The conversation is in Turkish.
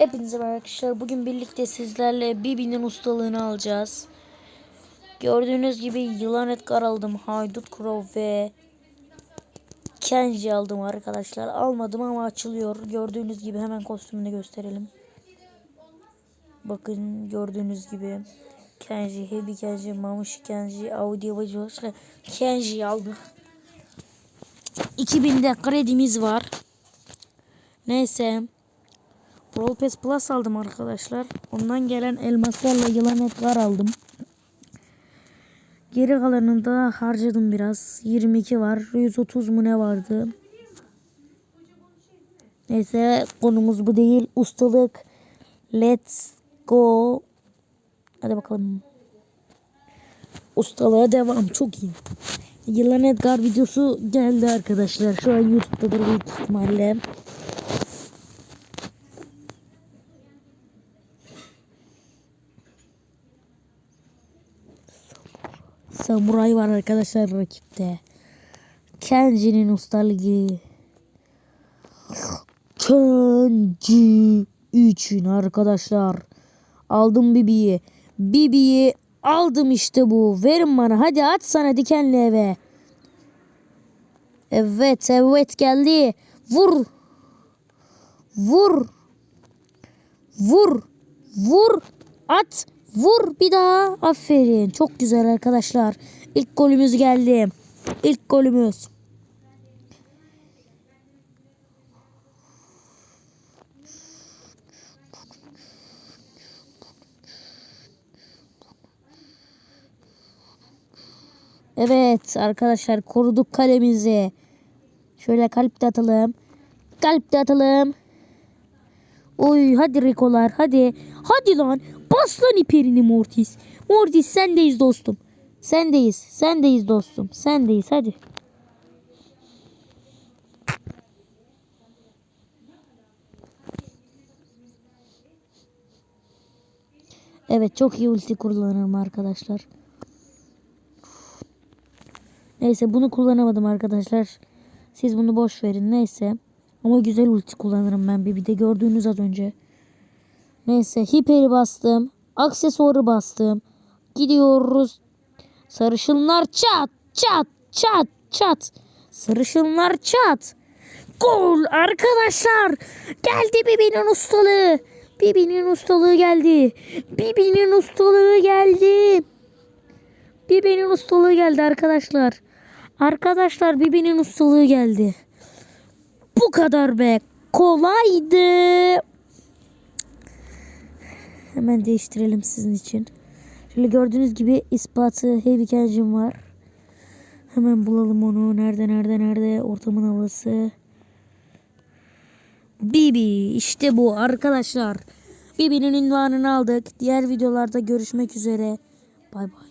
Hepinize merhaba arkadaşlar. Bugün birlikte sizlerle Bibi'nin ustalığını alacağız. Gördüğünüz gibi yılan Edgar aldım. Haydut Crow ve Kenji aldım arkadaşlar. Almadım ama açılıyor. Gördüğünüz gibi hemen kostümünü gösterelim. Bakın gördüğünüz gibi Kenji, Hebi Kenji, Mamushi Kenji, Audi Bacı Kenji aldım. 2000'de kredimiz var. Neyse. Brawl Pass Plus aldım arkadaşlar. Ondan gelen elmaslarla yılan etler aldım. Geri kalanını da harcadım biraz. 22 var. 130 mu ne vardı? Neyse konumuz bu değil. Ustalık. Let's go. Hadi bakalım. Ustalığa devam. Çok iyi. Yılan Edgar videosu geldi arkadaşlar. Şu an YouTube'dadır büyük ihtimalle. Samuray var arkadaşlar rakipte. Kenji'nin ustalığı. Kenji için arkadaşlar. Aldım Bibi'yi. Bibi'yi aldım işte bu. Verin bana. Hadi aç sana dikenli eve. Evet evet geldi. Vur. Vur. Vur. Vur. At. Vur bir daha. Aferin. Çok güzel arkadaşlar. İlk golümüz geldi. İlk golümüz. Evet arkadaşlar koruduk kalemizi. Şöyle kalp de atalım. Kalp de atalım. Oy hadi Rikolar hadi. Hadi lan. Bas lan iperini Mortis. Mortis sendeyiz dostum. Sendeyiz. Sendeyiz dostum. Sendeyiz hadi. Evet çok iyi ulti kullanırım arkadaşlar. Neyse bunu kullanamadım arkadaşlar. Siz bunu boş verin neyse. Ama güzel ulti kullanırım ben bir, de gördüğünüz az önce. Neyse hiperi bastım. Aksesuarı bastım. Gidiyoruz. Sarışınlar çat çat çat çat. Sarışınlar çat. Gol arkadaşlar. Geldi Bibi'nin ustalığı. Bibi'nin ustalığı geldi. Bibi'nin ustalığı geldi. Bibi'nin ustalığı geldi arkadaşlar. Arkadaşlar Bibi'nin ustalığı geldi. Bu kadar be. Kolaydı. Hemen değiştirelim sizin için. Şöyle gördüğünüz gibi ispatı heavy var. Hemen bulalım onu. Nerede nerede nerede ortamın havası. Bibi işte bu arkadaşlar. Bibi'nin ünvanını aldık. Diğer videolarda görüşmek üzere. Bay bay.